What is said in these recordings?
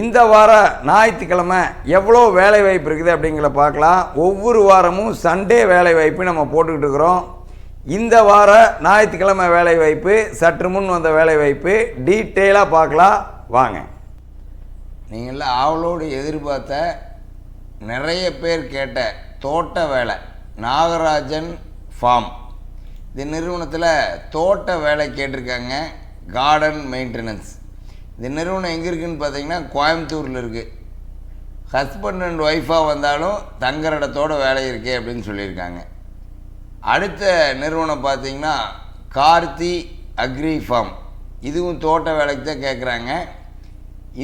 இந்த வார ஞாயிற்றுக்கிழமை எவ்வளோ வேலை வாய்ப்பு இருக்குது அப்படிங்கிற பார்க்கலாம். ஒவ்வொரு வாரமும் சண்டே வேலை வாய்ப்பு நம்ம போட்டுக்கிட்டு இருக்கிறோம். இந்த வார ஞாயிற்றுக்கிழமை வேலை வாய்ப்பு சற்று முன் வந்த வேலை வாய்ப்பு டீட்டெயிலாக பார்க்கலாம். வாங்க. நீங்களாம் ஆவலோடு எதிர்பார்த்த நிறைய பேர் கேட்ட தோட்ட வேலை நாகராஜன் ஃபார்ம். இந்த நிறுவனத்தில் தோட்ட வேலை கேட்டிருக்காங்க கார்டன் மெயின்டெனன்ஸ் இந்த நிறுவனம் எங்கே இருக்குதுன்னு பார்த்தீங்கன்னா கோயம்புத்தூரில் இருக்குது ஹஸ்பண்ட் அண்ட் ஒய்ஃபாக வந்தாலும் தங்குற இடத்தோட வேலை இருக்கே அப்படின்னு சொல்லியிருக்காங்க. அடுத்த நிறுவனம் பார்த்தீங்கன்னா கார்த்தி அக்ரி ஃபார்ம். இதுவும் தோட்ட வேலைக்கு தான் கேட்குறாங்க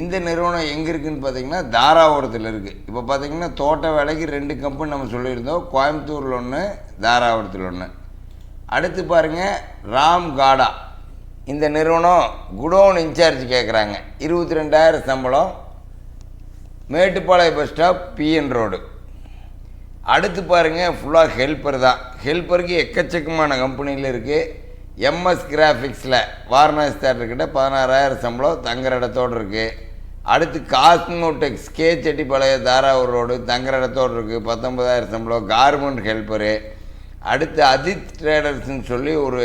இந்த நிறுவனம் எங்கே இருக்குதுன்னு பார்த்தீங்கன்னா தாராபுரத்தில் இருக்குது இப்போ பார்த்தீங்கன்னா தோட்ட வேலைக்கு ரெண்டு கம்பெனி நம்ம சொல்லியிருந்தோம். கோயம்புத்தூரில் ஒன்று தாராபுரத்தில் ஒன்று அடுத்து பாருங்கள் ராம் காடா இந்த நிறுவனம் குடோன் இன்சார்ஜ் கேட்குறாங்க இருபத்தி ரெண்டாயிரம் சம்பளம் Mettupalayam bus stop PN road அடுத்து பாருங்கள் ஃபுல்லாக ஹெல்ப்பர் தான். ஹெல்ப்பருக்கு எக்கச்சக்கமான கம்பெனியில் இருக்குது எம்எஸ் கிராஃபிக்ஸில் வாரணாசி தேட்டர்கிட்ட பதினாறாயிரம் சம்பளம் தங்குற இடத்தோடு இருக்குது அடுத்து Cosmotex K Chettipalaya Tharavur road தங்குற இடத்தோடு இருக்குது பத்தொன்பதாயிரம் சம்பளம் கார்மெண்ட் ஹெல்ப்பரு அடுத்து அதித் ட்ரேடர்ஸ்ன்னு சொல்லி ஒரு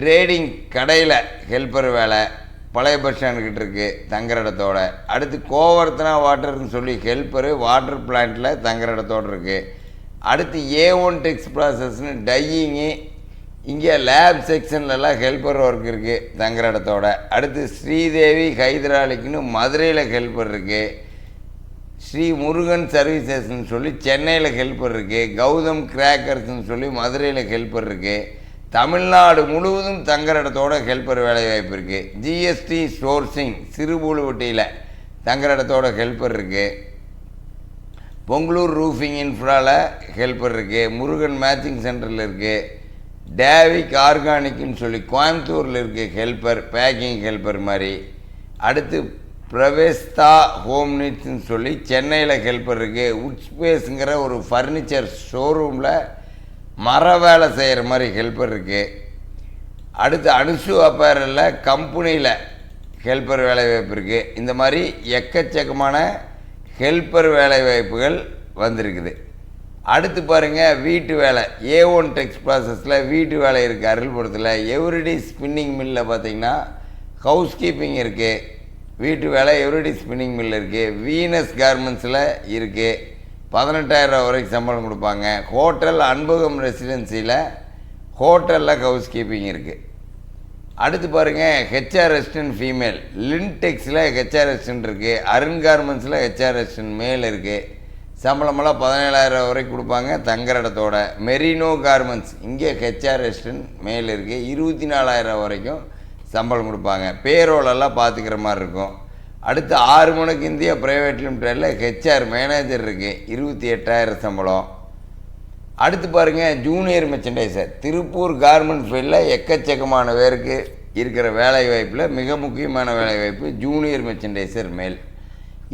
ட்ரேடிங் கடையில் ஹெல்ப்பர் வேலை பழைய பஸ் ஸ்டாண்டுக்கிட்ட இருக்குது தங்குற இடத்தோட. அடுத்து கோவர்த்தனா வாட்டர்னு சொல்லி ஹெல்ப்பரு வாட்டர் பிளான்ட்டில் தங்குற இடத்தோடு இருக்குது அடுத்து ஏ ஒன் டெக்ஸ் ப்ராசஸ்னு டையிங்கு இங்கே லேப் செக்ஷன்லலாம் ஹெல்ப்பர் ஒர்க் இருக்குது தங்குற இடத்தோட. அடுத்து ஸ்ரீதேவி ஹைதராலிக்குன்னு மதுரையில் ஹெல்ப்பர் இருக்குது ஸ்ரீ முருகன் சர்வீசஸ்ன்னு சொல்லி சென்னையில் ஹெல்ப்பர் இருக்குது கௌதம் கிராக்கர்ஸ்ன்னு சொல்லி மதுரையில் ஹெல்ப்பர் இருக்குது தமிழ்நாடு முழுவதும் தங்குற இடத்தோட ஹெல்ப்பர் வேலைவாய்ப்பு இருக்குது ஜிஎஸ்டி சோர்சிங் சிறுபுழுவட்டியில் தங்குற இடத்தோட ஹெல்ப்பர் இருக்குது பொங்கலூர் ரூஃபிங் இன்ஃப்ராவில் ஹெல்ப்பர் இருக்குது முருகன் மேட்சிங் சென்டரில் இருக்குது டேவிக் ஆர்கானிக்னு சொல்லி கோயம்புத்தூரில் இருக்குது ஹெல்ப்பர் பேக்கிங் ஹெல்ப்பர் மாதிரி. அடுத்து பிரவேஸ்தா ஹோம் நீட்ஸ்ன்னு சொல்லி சென்னையில் ஹெல்ப்பர் இருக்குது உட்ஸ்பேஸுங்கிற ஒரு ஃபர்னிச்சர் ஷோரூமில் மர வேலை செய்கிற மாதிரி ஹெல்ப்பர் இருக்குது அடுத்து அனுசு அப்பாரில் கம்பெனியில் ஹெல்ப்பர் வேலைவாய்ப்பு இருக்குது இந்த மாதிரி எக்கச்சக்கமான ஹெல்ப்பர் வேலைவாய்ப்புகள் வந்திருக்குது. அடுத்து பாருங்கள் வீட்டு வேலை. ஏ ஒன் டெக்ஸ் ப்ராசஸில் வீட்டு வேலை இருக்குது அருள்புரத்தில் எவ்ரிடி ஸ்பின்னிங் மில்லில் பார்த்தீங்கன்னா ஹவுஸ் கீப்பிங் இருக்குது வீட்டு வேலை எவ்ரிடி ஸ்பின்னிங் மில் இருக்குது வீனஸ் கார்மெண்ட்ஸில் இருக்குது பதினெட்டாயிரம் வரைக்கும் சம்பளம் கொடுப்பாங்க. ஹோட்டல் அன்பகம் ரெசிடென்சியில் ஹோட்டலில் ஹவுஸ் கீப்பிங் இருக்குது அடுத்து பாருங்கள் ஹெச்ஆர் ரெசிடென்ட் ஃபீமேல் லின்டெக்ஸில் ஹெச்ஆர் ரெசிடென்ட் இருக்குது அருண் கார்மெண்ட்ஸில் ஹெச்ஆர் ரெசிடென்ட் மேல் இருக்குது சம்பளமெல்லாம் பதினேழாயிரம் வரைக்கும் கொடுப்பாங்க தங்குற இடத்தோட. மெரினோ கார்மெண்ட்ஸ் இங்கே ஹெச்ஆர் ரெசிடென்ட் மேல் இருக்குது இருபத்தி நாலாயிரம் வரைக்கும் சம்பளம் கொடுப்பாங்க. பேரோலெல்லாம் பார்த்துக்கிற மாதிரி இருக்கும். அடுத்து ஆறு மணிக்கு இந்தியா ப்ரைவேட் லிமிடெடில் ஹெச்ஆர் மேனேஜர் இருக்குது இருபத்தி எட்டாயிரம் சம்பளம். அடுத்து பாருங்கள் ஜூனியர் மெர்ச்சன்டைசர் திருப்பூர் கார்மெண்ட் ஃபீல்டில் எக்கச்சக்கமான பேருக்கு இருக்கிற வேலை வாய்ப்பில் மிக முக்கியமான வேலை வாய்ப்பு ஜூனியர் மெர்ச்சன்டைசர் மேல்.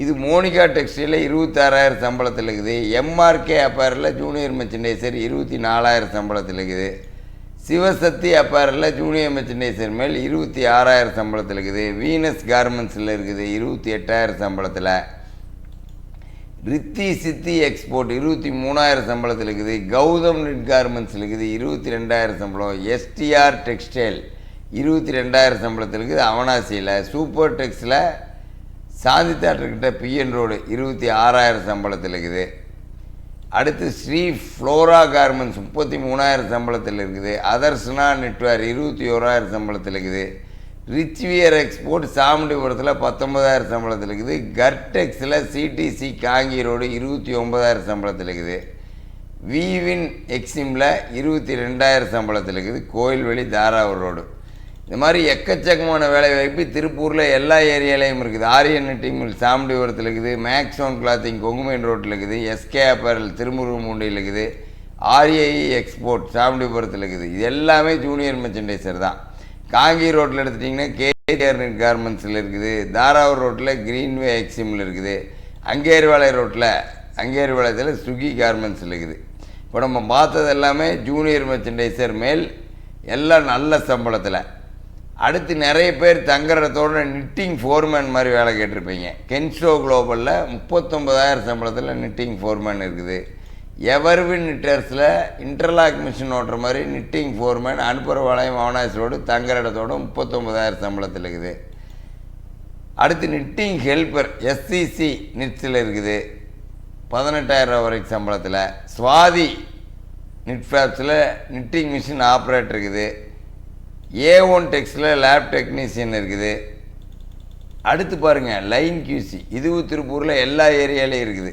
இது மோனிகா டெக்ஸ்டைலில் இருபத்தாறாயிரம் சம்பளத்தில் இருக்குது. எம்ஆர்கே அப்பேரில் ஜூனியர் மெர்ச்சன்டைசர் இருபத்தி நாலாயிரம் சம்பளத்தில் இருக்குது. சிவசக்தி அப்பாரில் ஜூனியர் மெர்ச்சன்டைசர் மேல் இருபத்தி ஆறாயிரம் சம்பளத்தில் இருக்குது. வீனஸ் கார்மெண்ட்ஸில் இருக்குது இருபத்தி எட்டாயிரம் சம்பளத்தில். ரித்தி சித்தி எக்ஸ்போர்ட் இருபத்தி மூணாயிரம் சம்பளத்தில் இருக்குது. கௌதம் நிட் கார்மெண்ட்ஸில் இருக்குது இருபத்தி ரெண்டாயிரம் சம்பளம். எஸ்டிஆர் டெக்ஸ்டைல் இருபத்தி ரெண்டாயிரம் சம்பளத்தில் இருக்குது. அவனாசியில் சூப்பர் டெக்ஸில் சாந்தி தேட்டர்கிட்ட பிஎன் ரோடு இருபத்தி ஆறாயிரம் சம்பளத்தில் இருக்குது. அடுத்து ஸ்ரீ ஃப்ளோரா கார்மெண்ட்ஸ் முப்பத்தி மூணாயிரம் சம்பளத்தில் இருக்குது. அதர்ஸ்னா நெட்வேர் இருபத்தி ஓராயிரம் சம்பளத்தில் இருக்குது. ரிச்வியர் எக்ஸ்போர்ட் சாமுண்டிபுரத்தில் பத்தொன்பதாயிரம் சம்பளத்தில் இருக்குது. கர்டெக்ஸில் சிடிசி காங்கி ரோடு இருபத்தி ஒன்பதாயிரம் சம்பளத்தில் இருக்குது. விவின் எக்ஸிமில் இருபத்தி ரெண்டாயிரம் சம்பளத்தில் இருக்குது. கோயில்வெளி தாராவூர் ரோடு. இந்த மாதிரி எக்கச்சக்கமான வேலை வாய்ப்பு திருப்பூரில் எல்லா ஏரியாலையும் இருக்குது. ஆரியன் டீமில் சாமுண்டிபுரத்தில் இருக்குது. மேக்ஸோன் கிளாத்திங் கொங்குமேன் ரோட்டில் இருக்குது. எஸ்கே அப்பரல் திருமுருகமுண்டியில் இருக்குது. ஆர்ஏஇ எக்ஸ்போர்ட் சாமுண்டிபுரத்தில் இருக்குது. இது எல்லாமே ஜூனியர் மெர்ச்சன்டைசர் தான். காங்கி ரோட்டில் எடுத்துட்டிங்கன்னா கேஆர் கார்மெண்ட்ஸில் இருக்குது. தாராவூர் ரோட்டில் க்ரீன்வே எக்ஸிமில் இருக்குது. அங்கேரிவாலை ரோட்டில் அங்கேரிவாளையத்தில் சுகி கார்மெண்ட்ஸில் இருக்குது. இப்போ நம்ம பார்த்தது எல்லாமே ஜூனியர் மெர்ச்சன்டைசர் மேல் எல்லாம் நல்ல சம்பளத்தில். அடுத்து நிறைய பேர் தங்குறதோட நிட்டிங் ஃபோர்மேன் மாதிரி வேலை கேட்டிருப்பீங்க. கென்ஸ்டோ குளோபலில் முப்பத்தொம்பதாயிரம் சம்பளத்தில் நிட்டிங் ஃபோர்மேன் இருக்குது. எவர்வின் நிட்டர்ஸில் இன்டர்லாக் மிஷின் ஓட்டுற மாதிரி நிட்டிங் ஃபோர்மேன் அனுப்புகிற வளையம் ரோடு தங்குற இடத்தோட முப்பத்தொம்பதாயிரம் சம்பளத்தில் இருக்குது. அடுத்து நிட்டிங் ஹெல்ப்பர் எஸ்சிசி நிட்ஸில் இருக்குது. பதினெட்டாயிரம் ரூபா வரைக்கும் சம்பளத்தில். சுவாதி நிட்ஃபேப்ஸில் நிட்டிங் மிஷின் ஆப்ரேட்டர் இருக்குது. ஏ ஒன் டெக்ஸில் லேப் டெக்னீஷியன் இருக்குது. அடுத்து பாருங்கள் லைன் கியூசி இதுவும் திருப்பூரில் எல்லா ஏரியாலையும் இருக்குது.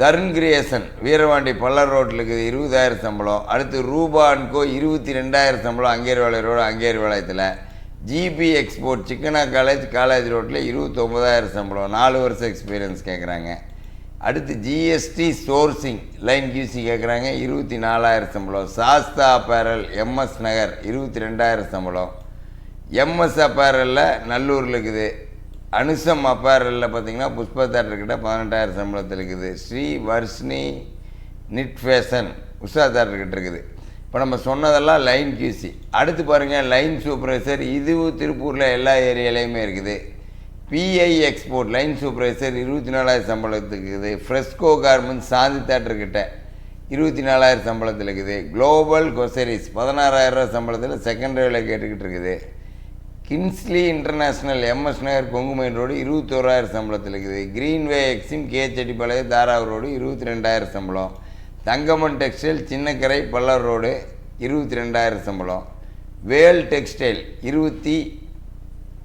தருண் கிரியேசன் வீரவாண்டி பல்லர் ரோட்டில் இருக்குது இருபதாயிரம் சம்பளம். அடுத்து ரூபா அன்கோ இருபத்தி ரெண்டாயிரம் சம்பளம் அங்கேரிவாளைய வேலை road அங்கேரிவாளையத்தில் GB export Chikkanna college college ரோட்டில் இருபத்தொம்பதாயிரம் சம்பளம். நாலு வருஷம் எக்ஸ்பீரியன்ஸ் கேட்குறாங்க அடுத்து ஜிஎஸ்டி சோர்சிங் லைன் கியூசி கேட்குறாங்க இருபத்தி நாலாயிரம் சம்பளம். சாஸ்தா அப்பேரல் எம்எஸ் நகர் இருபத்தி ரெண்டாயிரம் சம்பளம். எம்எஸ் அப்பேரலில் நல்லூரில் இருக்குது. அனுசம் அப்பேரலில் பார்த்தீங்கன்னா புஷ்பா தேட்டர்கிட்ட பதினெட்டாயிரம் சம்பளத்தில் இருக்குது. ஸ்ரீ வர்ஷினி நிட் ஃபேஷன் உஷா தேட்டர்கிட்ட இருக்குது. இப்போ நம்ம சொன்னதெல்லாம் லைன் கியூசி அடுத்து பாருங்கள் லைன் சூப்பர்வைசர் இதுவும் திருப்பூரில் எல்லா ஏரியாலையுமே இருக்குது. பிஐ எக்ஸ்போர்ட் லைன் சூப்பர்வைசர் இருபத்தி நாலாயிரம் சம்பளத்துக்கு இருக்குது. ஃப்ரெஸ்கோ கார்மெண்ட்ஸ் சாந்தி தேட்டர்கிட்ட இருபத்தி நாலாயிரம் சம்பளத்தில் இருக்குது. குளோபல் கொசரிஸ் பதினாறாயிரம் ரூபா சம்பளத்தில் செகண்ட் வேலை கேட்டுக்கிட்டு இருக்குது. Kinsley international MS Nagar Kongu Main road இருபத்தோராயிரம் சம்பளத்தில் இருக்குது. Greenway Exim K Chettipalayam Tharavur road இருபத்தி ரெண்டாயிரம் சம்பளம். தங்கமன் டெக்ஸ்டைல் சின்னக்கரை பல்லர் ரோடு இருபத்தி ரெண்டாயிரம் சம்பளம். வேல் டெக்ஸ்டைல் இருபத்தி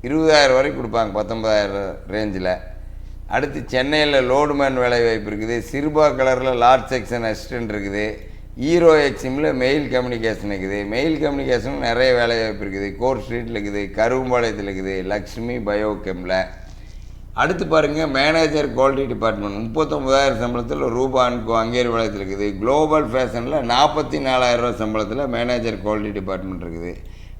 இருபதாயிரம் வரைக்கும் கொடுப்பாங்க பத்தொன்பதாயிரம் ரேஞ்சில் அடுத்து சென்னையில் லோடுமேன் வேலை வாய்ப்பு இருக்குது சிறுபா கலரில் லார்ஜ் செக்ஷன் அசிஸ்டன்ட் இருக்குது ஈரோ எக்ஸிமில் மெயில் கம்யூனிகேஷன் இருக்குது மெயில் கம்யூனிகேஷன் நிறைய வேலை வாய்ப்பு இருக்குது கோர் ஸ்ட்ரீட்டில் இருக்குது கருவம்பாளையத்தில் இருக்குது லக்ஷ்மி பயோகெமில் அடுத்து பாருங்கள் மேனேஜர் குவாலிட்டி டிபார்ட்மெண்ட் முப்பத்தொம்பதாயிரம் சம்பளத்தில் ரூபா அன்கோ அங்கேரி வளையத்தில் இருக்குது குளோபல் ஃபேஷனில் நாற்பத்தி நாலாயிரரூவா ரூபா சம்பளத்தில் மேனேஜர் குவாலிட்டி டிபார்ட்மெண்ட் இருக்குது.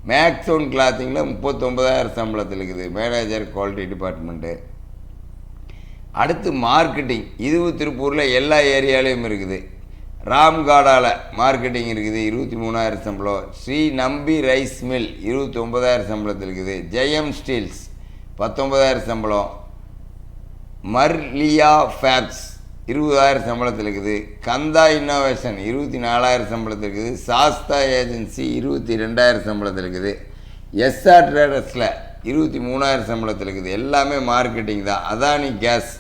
மேக்ஸோன் கிளாத்திங்கில் முப்பத்தொம்பதாயிரம் சம்பளத்தில் இருக்குது. மேனேஜர் குவாலிட்டி டிபார்ட்மெண்ட்டு அடுத்து மார்க்கெட்டிங் இதுவும் திருப்பூரில் எல்லா ஏரியாலையும் இருக்குது. ராம்காடாவில் மார்க்கெட்டிங் இருக்குது. இருபத்தி மூணாயிரம் சம்பளம். ஸ்ரீ நம்பி ரைஸ் மில் இருபத்தி ஒம்பதாயிரம் சம்பளத்தில் இருக்குது. ஜெயம் ஸ்டீல்ஸ் பத்தொம்பதாயிரம் சம்பளம். மர்லியா ஃபேப்ஸ் இருபதாயிரம் சம்பளத்தில் இருக்குது. கந்தா இன்னோவேஷன் இருபத்தி நாலாயிரம் சம்பளத்தில் இருக்குது. சாஸ்தா ஏஜென்சி இருபத்தி ரெண்டாயிரம் சம்பளத்தில் இருக்குது. எஸ்ஆர் ட்ரேடர்ஸில் இருபத்தி மூணாயிரம் சம்பளத்தில் இருக்குது. எல்லாமே மார்க்கெட்டிங் தான். அதானி கேஸ்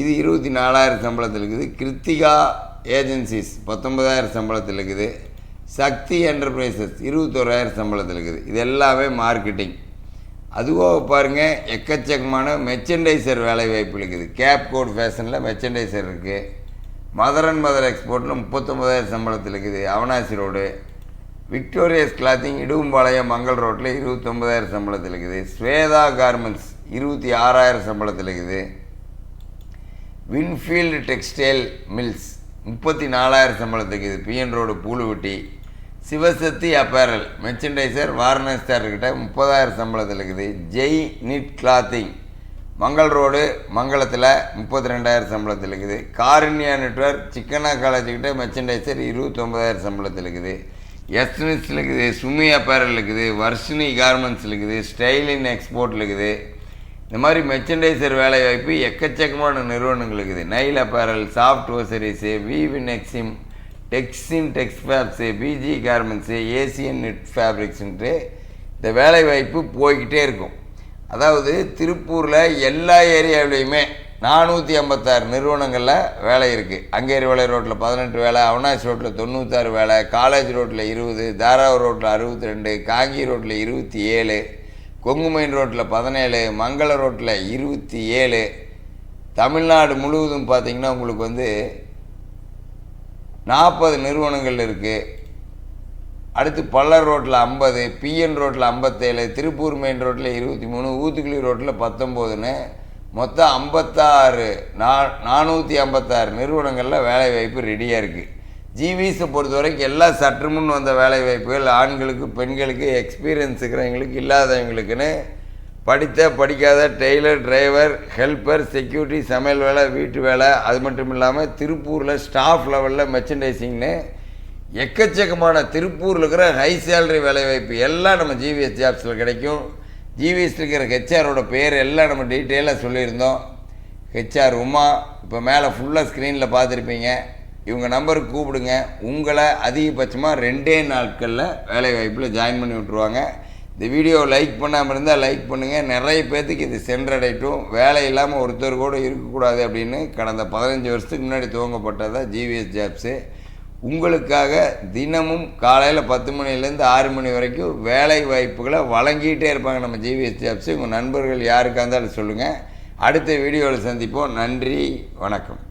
இது இருபத்தி நாலாயிரம் சம்பளத்தில் இருக்குது. கிருத்திகா ஏஜென்சிஸ் பத்தொன்பதாயிரம் சம்பளத்தில் இருக்குது. சக்தி என்டர்பிரைசஸ் இருபத்தோராயிரம் சம்பளத்தில் இருக்குது. இது எல்லாமே மார்க்கெட்டிங் அதுவோ பாருங்கள் எக்கச்சக்கமான மெர்ச்சன்டைசர் வேலை வாய்ப்பு இருக்குது. கேப் கோட் ஃபேஷனில் மெர்ச்சன்டைசர் இருக்குது மதர் அண்ட் மதர் எக்ஸ்போர்ட்டில் முப்பத்தொம்பதாயிரம் சம்பளத்தில் இருக்குது. Avinashi road. Victorious clothing Idumbalayam Mangal ரோட்டில் இருபத்தொம்பதாயிரம் சம்பளத்தில் இருக்குது. ஸ்வேதா கார்மெண்ட்ஸ் இருபத்தி ஆறாயிரம் சம்பளத்தில் இருக்குது. வின்ஃபீல்டு டெக்ஸ்டைல் மில்ஸ் முப்பத்தி நாலாயிரம் சம்பளத்துக்கு இது PN road Pooluvatti. Sivasakthi apparel merchandiser Varanasi முப்பதாயிரம் சம்பளத்தில் இருக்குது. Jai knit clothing Mangal road மங்களத்தில் முப்பத்தி ரெண்டாயிரம் சம்பளத்தில் இருக்குது. காருண்யா நெட்வொர்க் சிக்கனா காலேஜுக்கிட்ட மெர்ச்சன்டைசர் இருபத்தொம்பதாயிரம் சம்பளத்தில் இருக்குது. எஸ்னிஸில் இருக்குது சுமி அப்பேரல் இருக்குது வர்ஷினி கார்மெண்ட்ஸில் இருக்குது ஸ்டைலின் எக்ஸ்போர்ட்டில் இருக்குது. இந்த மாதிரி மெர்ச்சன்டைசர் வேலை வாய்ப்பு எக்கச்சக்கமான நிறுவனங்கள் இருக்குது. Nile apparel soft Osiris Vivin Exim டெக்ஸின் tex fabs PG garments Asian net ஃபேப்ரிக்ஸுன்ட்டு இந்த வேலை வாய்ப்பு போய்கிட்டே இருக்கும். அதாவது திருப்பூரில் எல்லா ஏரியாவிலையுமே நானூற்றி ஐம்பத்தாறு நிறுவனங்களில் வேலை இருக்குது அங்கேரி வேலை ரோட்டில் பதினெட்டு வேலை அவனாசி ரோட்டில் தொண்ணூத்தாறு வேலை காலேஜ் ரோட்டில் இருபது தாராவூர் ரோட்டில் அறுபத்தி ரெண்டு காங்கி ரோட்டில் இருபத்தி ஏழு கொங்குமைன் ரோட்டில் பதினேழு மங்கள ரோட்டில் இருபத்தி ஏழு தமிழ்நாடு முழுவதும் பார்த்திங்கன்னா உங்களுக்கு வந்து நாற்பது நிறுவனங்கள் இருக்குது அடுத்து பல்லர் ரோட்டில் ஐம்பது பிஎன் ரோட்டில் ஐம்பத்தேழு திருப்பூர் மெயின் ரோட்டில் இருபத்தி மூணு ஊத்துக்குழி ரோட்டில் பத்தொம்போதுன்னு மொத்தம் ஐம்பத்தாறு நா நானூற்றி ஐம்பத்தாறு நிறுவனங்களில் வேலைவாய்ப்பு ரெடியாக இருக்குது ஜிவிஸை பொறுத்த வரைக்கும் எல்லா சற்று முன் வந்த வேலைவாய்ப்புகள் ஆண்களுக்கு பெண்களுக்கு எக்ஸ்பீரியன்ஸ் இருக்கிறவங்களுக்கு இல்லாதவங்களுக்குன்னு படித்த படிக்காத டெய்லர் டிரைவர் ஹெல்ப்பர் செக்யூரிட்டி சமையல் வேலை வீட்டு வேலை அது மட்டும் இல்லாமல் திருப்பூரில் ஸ்டாஃப் லெவலில் மெர்ச்சன்டைசிங்னு எக்கச்சக்கமான திருப்பூரில் இருக்கிற ஹை சேலரி வேலைவாய்ப்பு எல்லாம் நம்ம ஜிவிஎஸ் ஜாப்ஸில் கிடைக்கும். ஜிவிஎஸ்ல இருக்கிற ஹெச்ஆரோட பேர் எல்லாம் நம்ம டீட்டெயிலாக சொல்லியிருந்தோம். ஹெச்ஆர் உமா இப்போ மேலே ஃபுல்லாக ஸ்க்ரீனில் பார்த்துருப்பீங்க. இவங்க நம்பருக்கு கூப்பிடுங்க. உங்களை அதிகபட்சமாக ரெண்டே நாட்களில் வேலைவாய்ப்பில் ஜாயின் பண்ணி விட்ருவாங்க இந்த வீடியோ லைக் பண்ணாமல் இருந்தால் லைக் பண்ணுங்கள் நிறைய பேர்த்துக்கு இது சென்றடையட்டும். வேலை இல்லாமல் ஒருத்தர் கூட இருக்கக்கூடாது அப்படின்னு கடந்த பதினஞ்சு வருஷத்துக்கு முன்னாடி துவங்கப்பட்டதான் ஜிவிஎஸ் ஜாப்ஸு உங்களுக்காக தினமும் காலையில் பத்து மணிலேருந்து ஆறு மணி வரைக்கும் வேலை வாய்ப்புகளை வழங்கிட்டே இருப்பாங்க நம்ம ஜிவிஎஸ் ஜாப்ஸு உங்கள் நண்பர்கள் யாருக்காக இருந்தாலும் சொல்லுங்கள் அடுத்த வீடியோவில் சந்திப்போம். நன்றி. வணக்கம்.